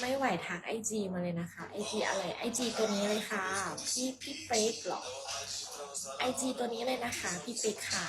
ไม่ไหวทักไอจีมาเลยนะคะไอจีอะไรไอจีตัวนี้เลยค่ะ พี่พี่เป๊กเหรอไอจีตัวนี้เลยนะคะ พี่เป๊กค่ะ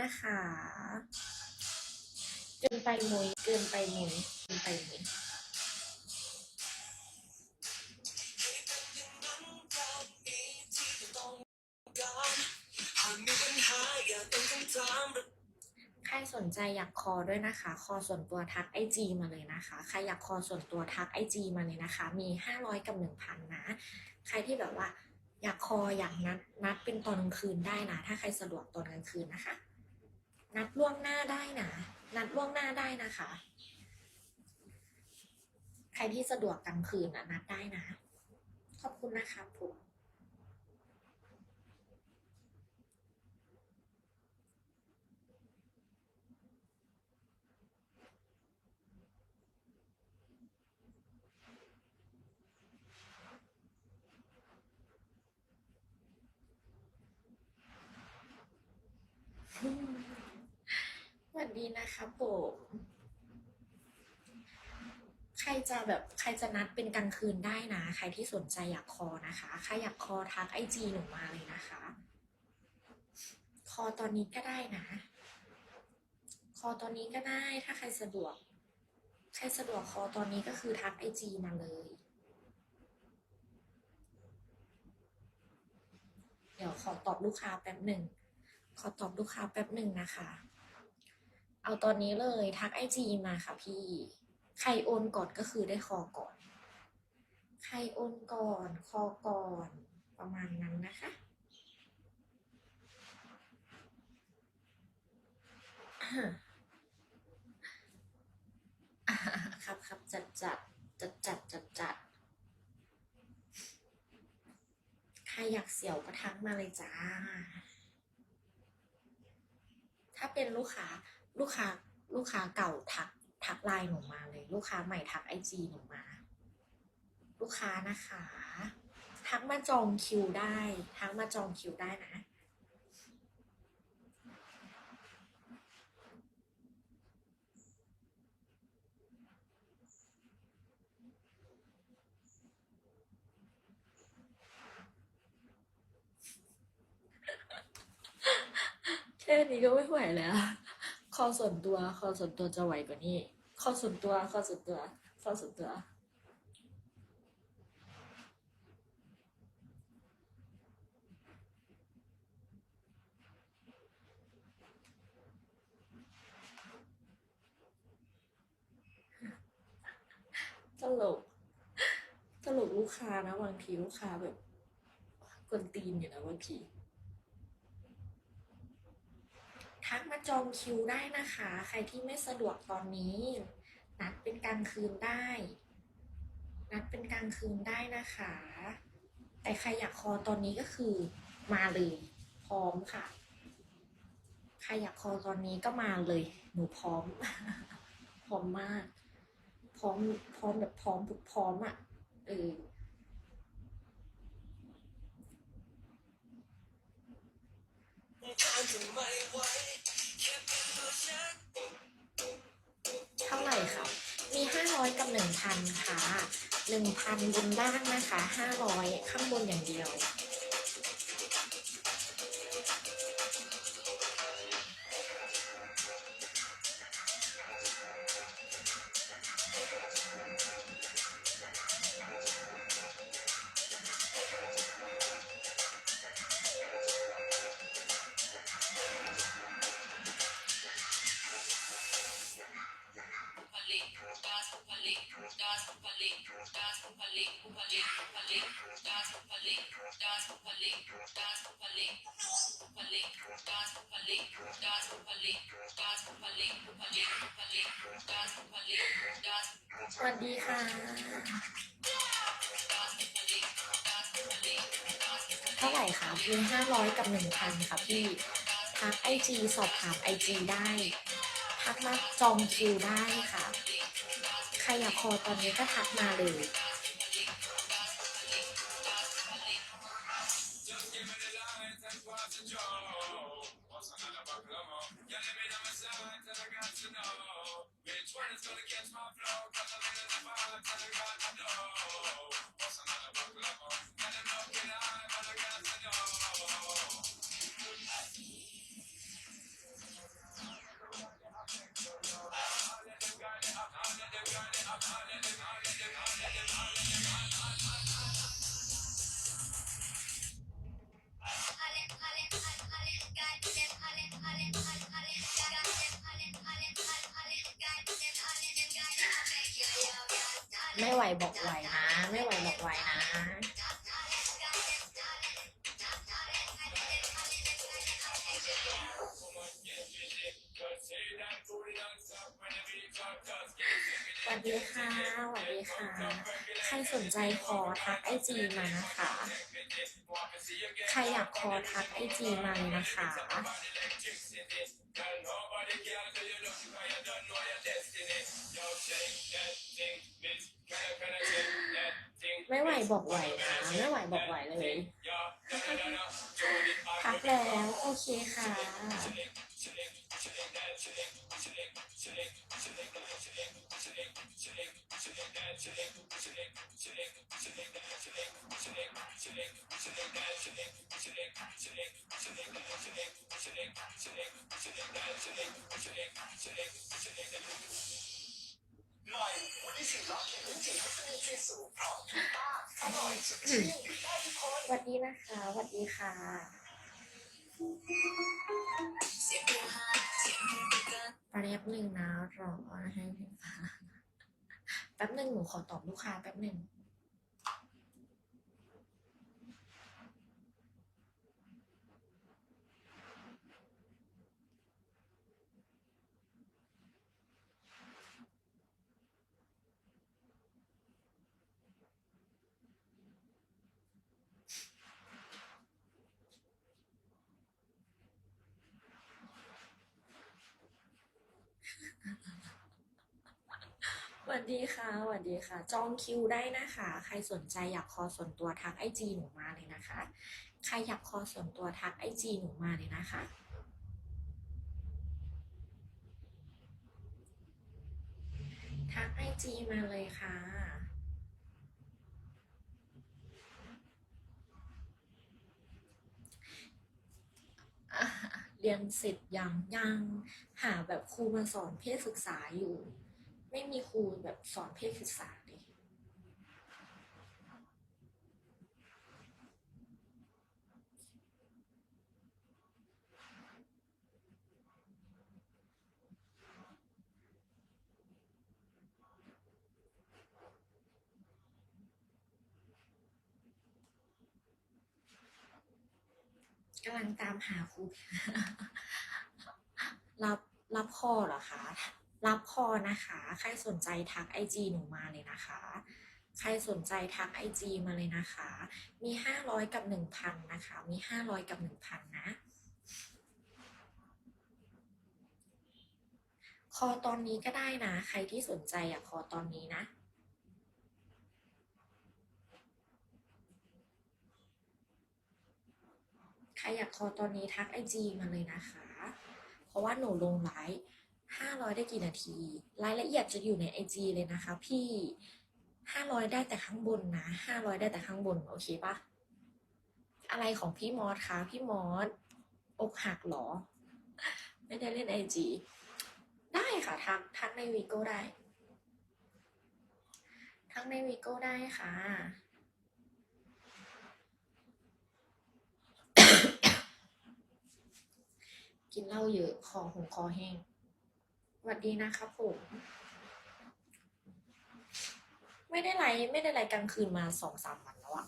นะคะ เกินไปมุยเกินไปมุยเกินไปมุยใครสนใจอยากคอด้วยนะคะ คอส่วนตัวทักไอจีมาเลยนะคะ ใครอยากคอส่วนตัวทักไอจีมาเลยนะคะ มีห้าร้อยกับหนึ่งพันนะ ใครที่แบบว่าอยากคออยากนัดนัดเป็นตอนกลางคืนได้นะ ถ้าใครสะดวกตอนกลางคืนนะคะ นัดล่วงหน้าได้นะนัดล่วงหน้าได้นะคะ ใครที่สะดวกกลางคืนนะนัดได้นะ ขอบคุณนะคะผม สวัสดี นะคะผมใครจะแบบใครจะนัดเป็นกลางคืนได้นะ ใครที่สนใจอยากคอนะคะ ใครอยากคอทักไอจีหนูมาเลยนะคะ คอตอนนี้ก็ได้นะ คอตอนนี้ก็ได้ถ้าใครสะดวก ใครสะดวกคอตอนนี้ก็คือทักไอจีมาเลย เดี๋ยวขอตอบลูกค้าแป๊บหนึ่ง ขอตอบลูกค้าแป๊บหนึ่งนะคะ เอาตอนนี้เลยทักไอจีมาค่ะพี่ ใครโอนก่อนก็คือได้คอก่อน ใครโอนก่อนคอก่อนประมาณนั้นนะคะครับครับจัดจัดจัดจัดจัดจัดใครอยากเสี่ยวก็ทักมาเลยจ้า ถ้าเป็นลูกค้า ลูกค้าลูกค้าเก่าทักทักไลน์หนูมาเลย ลูกค้าใหม่ทักไอจีหนูมา ลูกค้านะคะ ทักมาจองคิวได้ ทักมาจองคิวได้นะแค่นี้ก็ไม่ไหวแล้ว คอส่วนตัวคอส่วนตัวจะไหวกว่านี้คอส่วนตัวคอส่วนตัวคอส่วนตัวตลกตลกลูกค้านะบางทีลูกค้าแบบกวนตีนอยู่นะบางที ทักมาจองคิวได้นะคะ ใครที่ไม่สะดวกตอนนี้ นัดเป็นกลางคืนได้ นัดเป็นกลางคืนได้นะคะ แต่ใครอยากคอตอนนี้ก็คือมาเลยพร้อมค่ะ ใครอยากคอตอนนี้ก็มาเลย หนูพร้อม พร้อมมาก พร้อมพร้อมแบบพร้อมทุกพร้อมอะเออ เท่าไหร่คะมีห้าร้อยกับหนึ่งพันค่ะหนึ่งพันบนล่างนะคะห้าร้อยข้างบนอย่างเดียว สวัสดีค่ะ เท่าไหร่คะมีห้าร้อยกับหนึ่งพันค่ะพี่ทักไอจีสอบถามไอจีได้ทักมาจองคิวได้ค่ะ ใครอยากคอตอนนี้ก็ทักมาเลย บอกไหวนะ ไม่ไหวบอกไหวนะ สวัสดีค่ะ สวัสดีค่ะ ใครสนใจคอทักไอจีมานะคะ ใครอยากคอทักไอจีมาเลยนะคะ บอกไหวนะไม่ไหวบอกไหวเลยทักแล้ว โอเคค่ะใหม่วันนี้ สวัสดีนะคะสวัสดีค่ะ แป๊บหนึ่งนะรอให้พี่ฟ้าแป๊บหนึ่งหนูขอตอบลูกค้าแป๊บหนึ่ง สวัสดีค่ะสวัสดีค่ะ จองคิวได้นะคะ ใครสนใจอยากคอส่วนตัวทักไอจีหนูมาเลยนะคะ ใครอยากคอส่วนตัวทักไอจีหนูมาเลยนะคะทักไอจีมาเลยค่ะ เรียนเสร็จยังยังหาแบบครูมาสอนเพศศึกษาอยู่ ไม่มีครูแบบสอนเพศศึกษาเลยกำลังตามหาครูรับรับคอเหรอคะ รับคอนะคะ ใครสนใจทักไอจีหนูมาเลยนะคะ ใครสนใจทักไอจีมาเลยนะคะ มีห้าร้อยกับหนึ่งพันนะคะ มีห้าร้อยกับหนึ่งพันนะ คอตอนนี้ก็ได้นะ ใครที่สนใจอะคอตอนนี้นะใครอยากคอตอนนี้ทักไอจีมาเลยนะคะ เพราะว่าหนูลงไลฟ์ ห้าร้อยได้กี่นาที รายละเอียดจะอยู่ในไอจีเลยนะคะพี่ห้าร้อยได้แต่ข้างบนนะห้าร้อยได้แต่ข้างบน โอเคปะอะไรของพี่มอสคะพี่มอสอกหักเหรอ ไม่ได้เล่นไอจีได้ค่ะทักทักในวีโก้ได้ทักในวีโก้ได้ค่ะกินเหล้าเยอะคอหงคอแห้ง วัสดีนะครับผม ไม่ได้ไลฟ์ไม่ได้ไลฟ์กลางคืนมาสองสามวันแล้วอะ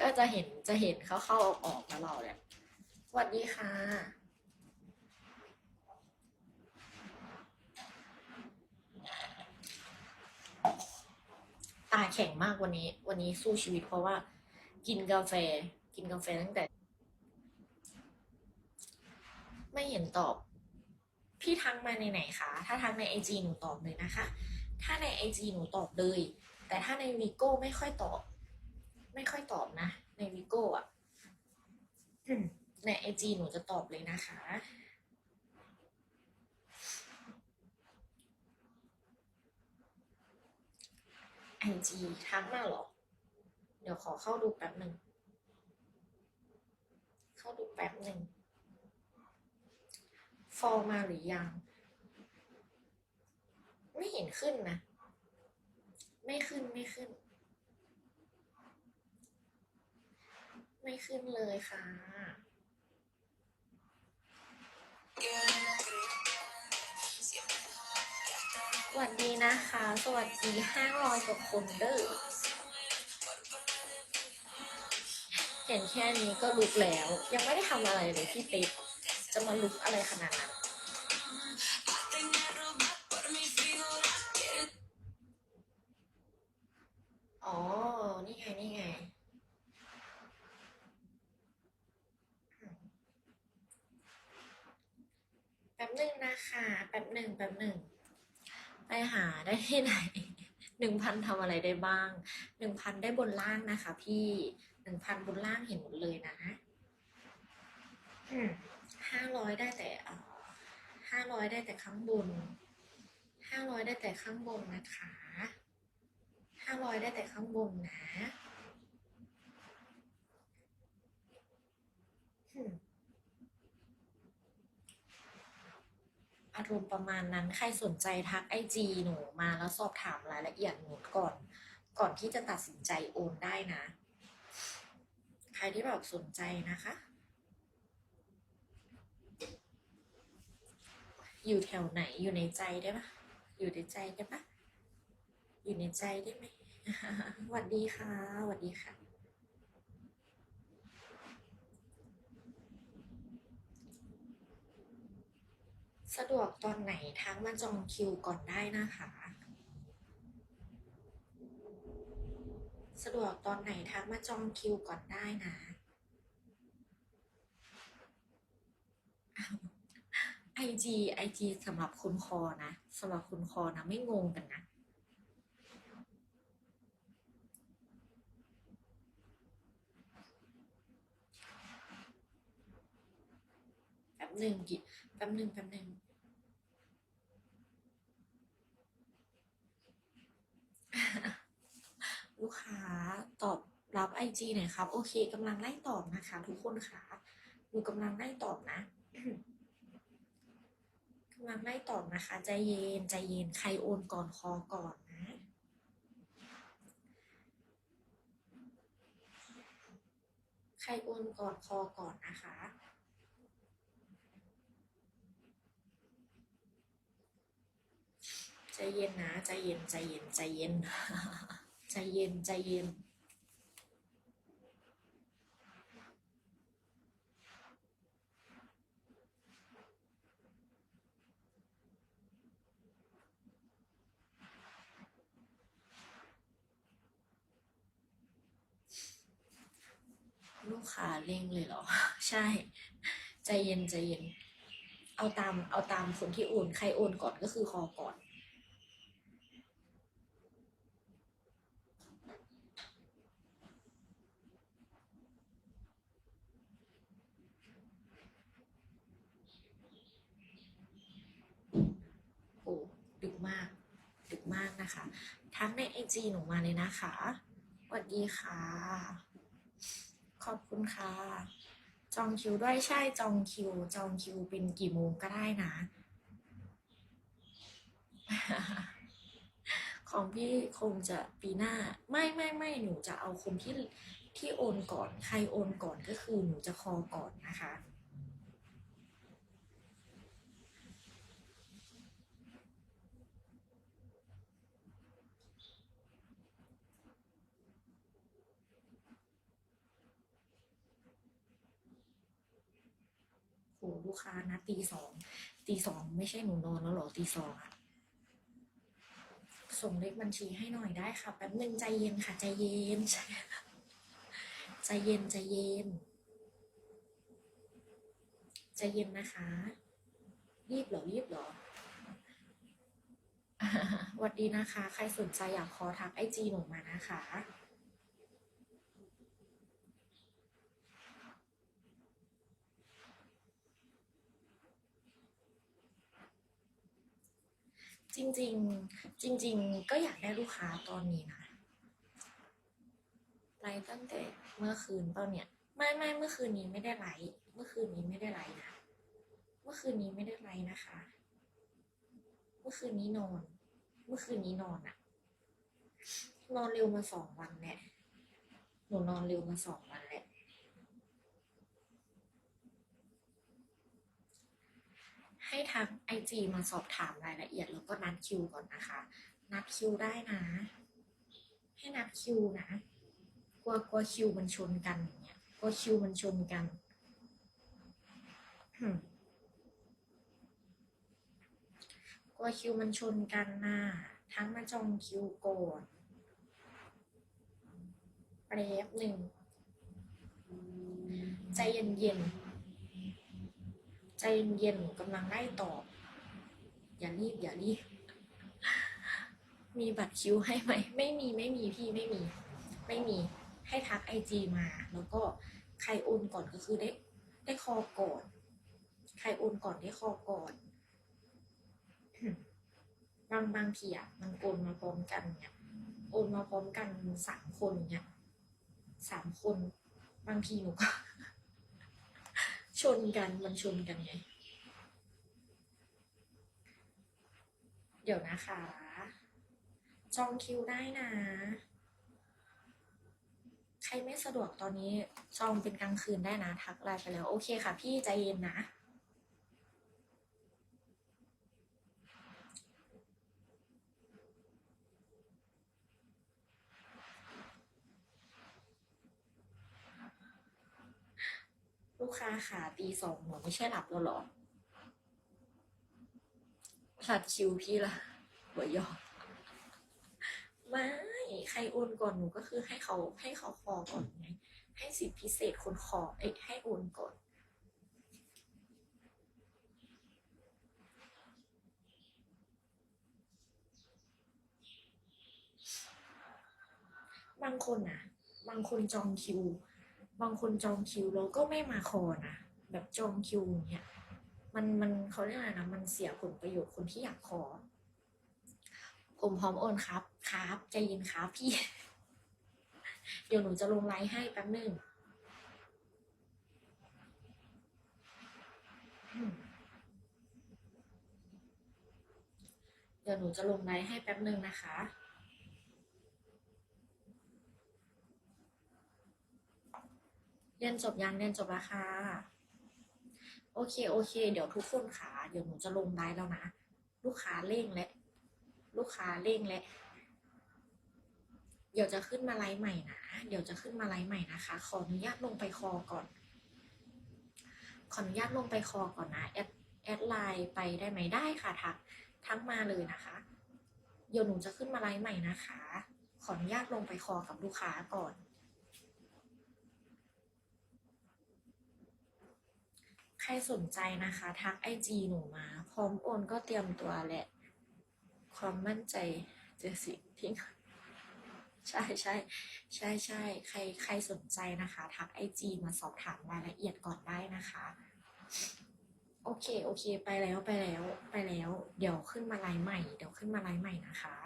ก็จะเห็นจะเห็นเขาเข้าออกออกแล้วเราเนี่ยสวัสดีค่ะมแข็งมากวันนี้ วันนี้สู้ชีวิตเพราะว่า กินกาแฟ กินกาแฟตั้งแต่ ไม่เห็นตอบ พี่ทักมาในไหนคะ ถ้าทักในไอจีหนูตอบเลยนะคะ ถ้าในไอจีหนูตอบเลย แต่ถ้าในวีโก้ไม่ค่อยตอบ ไม่ค่อยตอบนะ ในวีโก้อะในไอจีหนูจะตอบเลยนะคะไอจีทักมาหรอ เดี๋ยวขอเข้าดูแป๊บหนึ่ง เข้าดูแป๊บหนึ่งฟอลมาหรือยัง ไม่เห็นขึ้นนะ ไม่ขึ้นไม่ขึ้น ไม่ขึ้นเลยค่ะสวัสดีนะคะ สวัสดีห้าร้อยกว่าคนเด้อ เห็นแค่นี้ก็ลุกแล้ว ยังไม่ได้ทำอะไรเลยพี่ติ๊กจะมาลุกอะไรขนาดนั้นอ๋อ นี่ไง นี่ไง แป๊บหนึ่งนะคะ แป๊บหนึ่ง แป๊บหนึ่ง ไปหาได้ที่ไหนหนึ่งพันทำอะไรได้บ้างหนึ่งพันได้บนล่างนะคะพี่ นึ่งพันบนล่างเห็นหมดเลยนะห้าร้อยได้แต่ห้าร้อยได้แต่ข้างบนห้าร้อยได้แต่ข้างบนนะคะห้าร้อยได้แต่ข้างบนนะอืมอารมณ์ประมาณนั้น ใครสนใจทักไอจีหนูมาแล้วสอบถามรายละเอียดหนูก่อน ก่อนที่จะตัดสินใจโอนได้นะใครที่แบบสนใจนะคะ อยู่แถวไหนอยู่ในใจได้ปะอยู่ในใจได้ปะอยู่ในใจได้ไหมสวัสดีค่ะสวัสดีค่ะ สะดวกตอนไหนทักมาจองคิวก่อนได้นะคะ สะดวกตอนไหนทักมาจองคิวก่อนได้นะไอจีไอจีสำหรับคนคอนะสำหรับคนคอนะ ไม่งงกันนะแป๊บหนึ่งกิแป๊บหนึ่งแป๊บหนึ่งลูกค้า ตอบรับไอจีหน่อยครับ โอเคกำลังไล่ตอบนะคะ ทุกคนค่ะหนูกำลังไล่ตอบนะกำลังไล่ตอบนะคะ ใจเย็นใจเย็นใครโอนก่อนคอก่อนนะใครโอนก่อนคอก่อนนะคะใจเย็นนะใจเย็นใจเย็นใจเย็นใจเย็นใจเย็นาเร่งเลยเหรอ ใช่ ใจเย็นใจเย็น เอาตามเอาตามคนที่โอน ใครโอนก่อนก็คือคอก่อนโอ้ดึกมาก ดึกมากนะคะ ทักในไอจีหนูมาเลยนะคะ สวัสดีค่ะ ขอบคุณค่ะ จองคิวด้วยใช่จองคิว จองคิวเป็นกี่โมงก็ได้นะ ของพี่คงจะปีหน้า ไม่ไม่ไม่หนูจะเอาคนที่ที่โอนก่อน ใครโอนก่อนก็คือหนูจะคอก่อนนะคะ ลูกค้านะตีสองตีสองไม่ใช่หนูนอนแล้วหรอตีสองอะส่งเลขบัญชีให้หน่อยได้ค่ะแป๊บนึงใจเย็นค่ะ ใจเย็นใจเย็นใจเย็นใจเย็นนะคะ รีบเหรอรีบเหรอสวัสดีนะคะ ใครสนใจอยากขอทักไอจีหนูมานะคะ จริง ๆ จริง ๆ ก็อยากได้ลูกค้าตอนนี้นะไลฟ์ตั้งแต่เมื่อคืนตอนเนี้ยไม่ไม่เมื่อคืนนี้ไม่ได้ไลฟ์เมื่อคืนนี้ไม่ได้ไลฟ์นะเมื่อคืนนี้ไม่ได้ไลฟ์นะคะ เมื่อคืนนี้นอน เมื่อคืนนี้นอนอะนอนเร็วมาสองวันแหละหนูนอนเร็วมาสองวันแหละ ให้ทางไอจีมาสอบถามรายละเอียดแล้วก็นัดคิวก่อนนะคะ นัดคิวได้นะ ให้นัดคิวนะ กลัวกลัวคิวมันชนกันอย่างเงี้ย กลัวคิวมันชนกันอืมกลัวคิวมันชนกันนะทั้งมาจองคิวก่อนแป๊บหนึ่งใจเย็นๆ ใจเย็นๆกำลังไล่ตอบ อย่ารีบอย่ารีบ มีบัตรคิวให้ไหม ไม่มีไม่มีพี่ไม่มี ไม่มี ให้ทักไอจีมา แล้วก็ใครโอนก่อนก็คือได้ ได้คอก่อน ใครโอนก่อนได้คอก่อน บางบางทีอะมันโอนมาพร้อมกันเนี่ยโอนมาพร้อมกันสามคนเนี่ยสามคน บางทีหนูก็ ชนกันมันชนกันไง เดี๋ยวนะคะ จองคิวได้นะ ใครไม่สะดวกตอนนี้จองเป็นกลางคืนได้นะ ทักไลน์ไปแล้ว โอเคค่ะ พี่ใจเย็นนะ กค้าขาตีสองหนูไม่ใช่หลับแล้วหรอผลัดชิวพี่ละหัวยอไม่ใครโอนก่อนหนูก็คือให้เขาให้เขาคอก่อนไงให้สิทธิพิเศษคนคอเอ้ให้โอนก่อนบางคนอะบางคนจองคิว บางคนจองคิวแล้วก็ไม่มาคอนะแบบจองคิวอย่างเนี่ยมันมันเขาเรียกอะไรนะมันเสียผลประโยชน์คนที่อยากคอผมพร้อมโอนครับครับใจเย็นครับพี่ เดี๋ยวหนูจะลงไลน์ให้แป๊บนึงเดี๋ยวหนูจะลงไลน์ให้แป๊บนึงนะคะ เรียนจบยังเรียนจบแล้วค่ะ โอเคโอเค เดี๋ยวทุกคนค่ะ เดี๋ยวหนูจะลงไลน์แล้วนะ ลูกค้าเร่งและ ลูกค้าเร่งและ เดี๋ยวจะขึ้นมาไลฟ์ใหม่นะ เดี๋ยวจะขึ้นมาไลฟ์ใหม่นะคะ ขออนุญาตลงไปคอก่อน ขออนุญาตลงไปคอก่อนนะแอดแอดไลน์ไปได้ไหมได้ค่ะทักทักมาเลยนะคะ เดี๋ยวหนูจะขึ้นมาไลฟ์ใหม่นะคะ ขออนุญาตลงไปคอกับลูกค้าก่อน ใค รสนใจนะคะ ทักไอจีหนูมา พร้อมโอนก็เตรียมตัวแหละ ความมั่นใจเจอสิ่งที่ใช่ใช่ใช่ใช่ใครใครสนใจนะคะ ทักไอจีมาสอบถามรายละเอียดก่อนได้นะคะ โอเค โอเค ไปแล้วไปแล้วไปแล้ว เดี๋ยวขึ้นมาไลน์ใหม่ เดี๋ยวขึ้นมาไลน์ใหม่นะคะ